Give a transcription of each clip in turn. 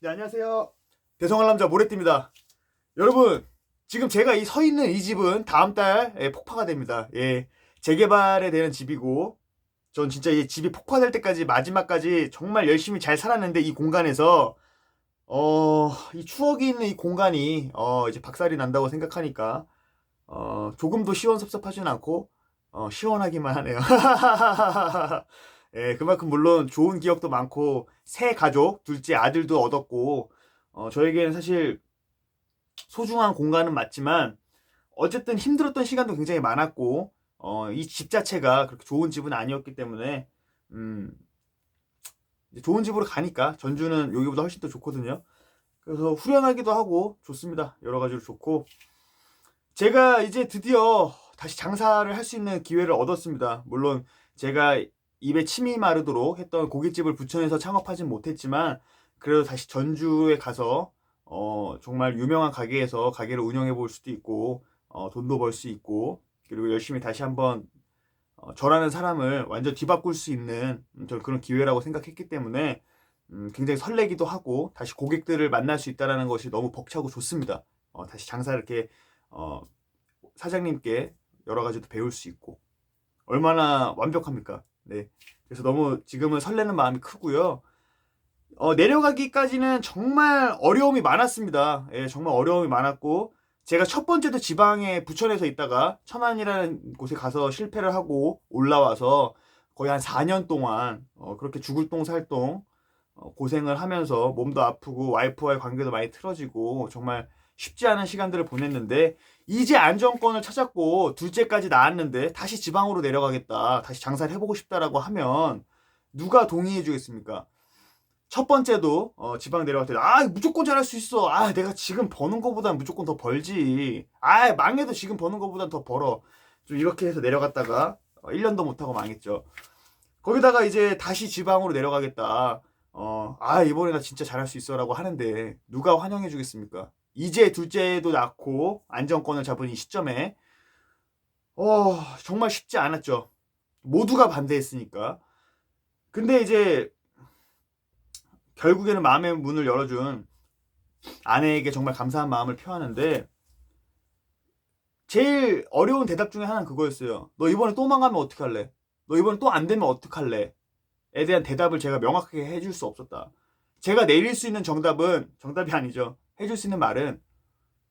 네, 안녕하세요. 대성할 남자 모래띠입니다. 여러분, 지금 제가 이 서 있는 이 집은 다음 달에 폭파가 됩니다. 예. 재개발에 되는 집이고, 전 진짜 이 집이 폭파될 때까지, 마지막까지 정말 열심히 잘 살았는데, 이 공간에서, 어, 이 추억이 있는 이 공간이, 어, 이제 박살이 난다고 생각하니까, 어, 조금도 시원섭섭하진 않고, 어, 시원하기만 하네요. 예, 그만큼 물론 좋은 기억도 많고, 새 가족, 둘째 아들도 얻었고, 어, 저에게는 사실 소중한 공간은 맞지만, 어쨌든 힘들었던 시간도 굉장히 많았고, 어, 이 집 자체가 그렇게 좋은 집은 아니었기 때문에, 음, 좋은 집으로 가니까, 전주는 여기보다 훨씬 더 좋거든요. 그래서 후련하기도 하고, 좋습니다. 여러 가지로 좋고, 제가 이제 드디어 다시 장사를 할 수 있는 기회를 얻었습니다. 물론 제가 입에 침이 마르도록 했던 고깃집을 부천에서 창업하진 못했지만 그래도 다시 전주에 가서 어, 정말 유명한 가게에서 가게를 운영해 볼 수도 있고 어, 돈도 벌 수 있고 그리고 열심히 다시 한번 어, 저라는 사람을 완전 뒤바꿀 수 있는 음, 저는 그런 기회라고 생각했기 때문에 음, 굉장히 설레기도 하고 다시 고객들을 만날 수 있다는 것이 너무 벅차고 좋습니다. 어, 다시 장사 이렇게 어, 사장님께 여러 가지도 배울 수 있고 얼마나 완벽합니까? 네. 그래서 너무 지금은 설레는 마음이 크고요. 어, 내려가기까지는 정말 어려움이 많았습니다. 예, 정말 어려움이 많았고 제가 첫 번째도 지방에 부천에서 있다가 천안이라는 곳에 가서 실패를 하고 올라와서 거의 한 4년 동안 어, 그렇게 죽을 똥 살똥 어, 고생을 하면서 몸도 아프고 와이프와의 관계도 많이 틀어지고 정말 쉽지 않은 시간들을 보냈는데 이제 안정권을 찾았고 둘째까지 나왔는데 다시 지방으로 내려가겠다 다시 장사를 해보고 싶다라고 하면 누가 동의해 주겠습니까? 첫 번째도 어, 지방 내려갈 때 아 무조건 잘할 수 있어. 아 내가 지금 버는 거보단 무조건 더 벌지. 아 망해도 지금 버는 거보단 더 벌어. 좀 이렇게 해서 내려갔다가 어, 1년도 못하고 망했죠. 거기다가 이제 다시 지방으로 내려가겠다. 어, 아 이번에 나 진짜 잘할 수 있어라고 하는데 누가 환영해 주겠습니까? 이제 둘째도 낳고 안정권을 잡은 이 시점에 어 정말 쉽지 않았죠. 모두가 반대했으니까. 근데 이제 결국에는 마음의 문을 열어준 아내에게 정말 감사한 마음을 표하는데 제일 어려운 대답 중에 하나는 그거였어요. 너 이번에 또 망하면 어떡할래? 너 이번에 또 안 되면 어떡할래? 에 대한 대답을 제가 명확하게 해줄 수 없었다. 제가 내릴 수 있는 정답은 정답이 아니죠. 해줄 수 있는 말은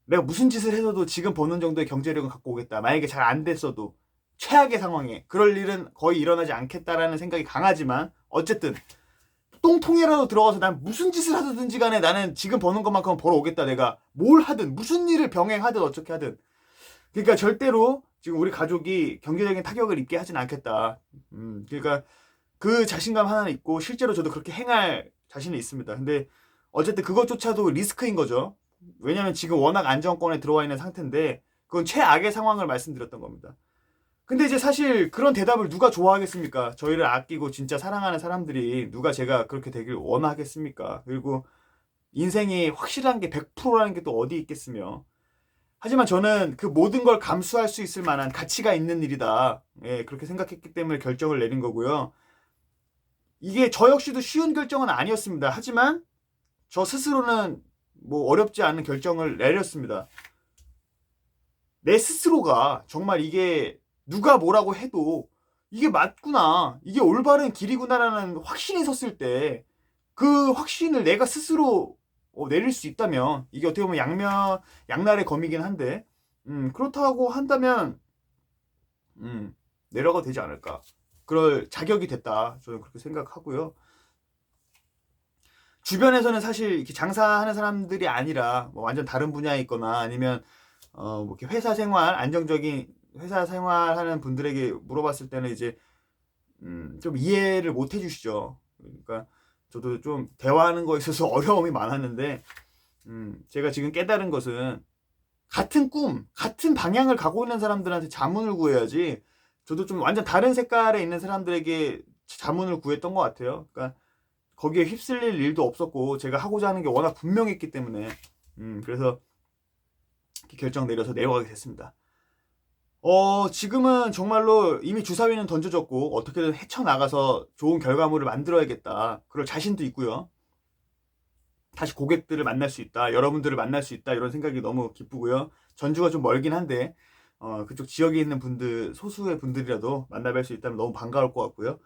내가 무슨 짓을 해서도 지금 버는 정도의 경제력은 갖고 오겠다. 만약에 잘 안 됐어도 최악의 상황에 그럴 일은 거의 일어나지 않겠다라는 생각이 강하지만 어쨌든 똥통이라도 들어가서 난 무슨 짓을 하든지 간에 나는 지금 버는 것만큼은 벌어오겠다. 내가 뭘 하든 무슨 일을 병행하든 어떻게 하든 그러니까 절대로 지금 우리 가족이 경제적인 타격을 입게 하진 않겠다. 음, 그러니까 그 자신감 하나는 있고 실제로 저도 그렇게 행할 자신이 있습니다. 근데 어쨌든 그것조차도 리스크인 거죠. 왜냐면 지금 워낙 안정권에 들어와 있는 상태인데 그건 최악의 상황을 말씀드렸던 겁니다. 근데 이제 사실 그런 대답을 누가 좋아하겠습니까? 저희를 아끼고 진짜 사랑하는 사람들이 누가 제가 그렇게 되길 원하겠습니까? 그리고 인생이 확실한 게 100%라는 게 또 어디 있겠으며. 하지만 저는 그 모든 걸 감수할 수 있을 만한 가치가 있는 일이다. 예, 그렇게 생각했기 때문에 결정을 내린 거고요. 이게 저 역시도 쉬운 결정은 아니었습니다. 하지만 저 스스로는 뭐 어렵지 않은 결정을 내렸습니다. 내 스스로가 정말 이게 누가 뭐라고 해도 이게 맞구나, 이게 올바른 길이구나라는 확신이 섰을 때 그 확신을 내가 스스로 어, 내릴 수 있다면 이게 어떻게 보면 양면 양날의 검이긴 한데 음, 그렇다고 한다면 음, 내려가 되지 않을까. 그럴 자격이 됐다. 저는 그렇게 생각하고요. 주변에서는 사실 이렇게 장사하는 사람들이 아니라 뭐 완전 다른 분야에 있거나 아니면 어, 뭐 이렇게 회사 생활 안정적인 회사 생활하는 분들에게 물어봤을 때는 이제 음, 좀 이해를 못 해주시죠. 그러니까 저도 좀 대화하는 거에 있어서 어려움이 많았는데 음, 제가 지금 깨달은 것은 같은 꿈, 같은 방향을 가고 있는 사람들한테 자문을 구해야지 저도 좀 완전 다른 색깔에 있는 사람들에게 자문을 구했던 것 같아요. 그러니까 거기에 휩쓸릴 일도 없었고 제가 하고자 하는 게 워낙 분명했기 때문에 음, 그래서 결정 내려서 내려가게 됐습니다. 어, 지금은 정말로 이미 주사위는 던져졌고 어떻게든 헤쳐나가서 좋은 결과물을 만들어야겠다. 그럴 자신도 있고요. 다시 고객들을 만날 수 있다, 여러분들을 만날 수 있다 이런 생각이 너무 기쁘고요. 전주가 좀 멀긴 한데 어, 그쪽 지역에 있는 분들 소수의 분들이라도 만나뵐 수 있다면 너무 반가울 것 같고요.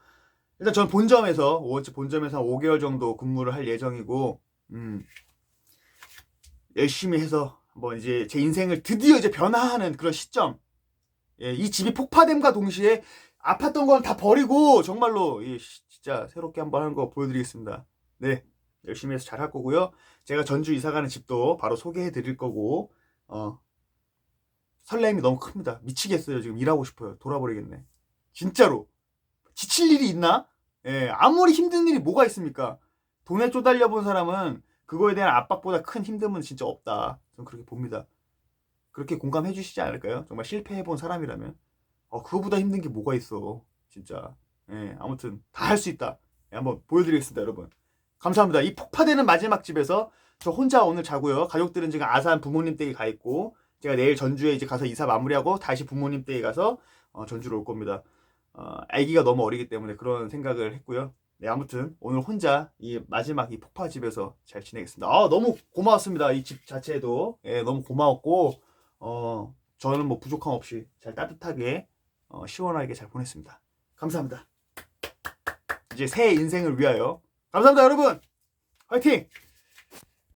일단 전 본점에서 오월치 본점에서 한 5개월 정도 근무를 할 예정이고 음, 열심히 해서 뭐 이제 제 인생을 드디어 이제 변화하는 그런 시점. 예, 이 집이 폭파됨과 동시에 아팠던 건 다 버리고 정말로 예, 시- 진짜 새롭게 한번 하는 거 보여드리겠습니다. 네, 열심히 해서 잘 할 거고요. 제가 전주 이사 가는 집도 바로 소개해 드릴 거고 어, 설렘이 너무 큽니다. 미치겠어요. 지금 일하고 싶어요. 돌아버리겠네. 진짜로. 지칠 일이 있나? 예, 아무리 힘든 일이 뭐가 있습니까? 돈에 쪼달려 본 사람은 그거에 대한 압박보다 큰 힘듦은 진짜 없다. 저는 그렇게 봅니다. 그렇게 공감해 주시지 않을까요? 정말 실패해 본 사람이라면. 어, 그거보다 힘든 게 뭐가 있어. 진짜. 예, 아무튼 다 할 수 있다. 예, 한번 보여드리겠습니다, 여러분. 감사합니다. 이 폭파되는 마지막 집에서 저 혼자 오늘 자고요. 가족들은 지금 아산 부모님 댁에 가 있고 제가 내일 전주에 이제 가서 이사 마무리하고 다시 부모님 댁에 가서 어, 전주로 올 겁니다. 어, 아기가 너무 어리기 때문에 그런 생각을 했고요. 네, 아무튼 오늘 혼자 이 마지막 이 폭파 집에서 잘 지내겠습니다. 아, 너무 고마웠습니다. 이 집 자체도 예, 너무 고마웠고 어, 저는 뭐 부족함 없이 잘 따뜻하게 어, 시원하게 잘 보냈습니다. 감사합니다. 이제 새 인생을 위하여 감사합니다, 여러분. 화이팅!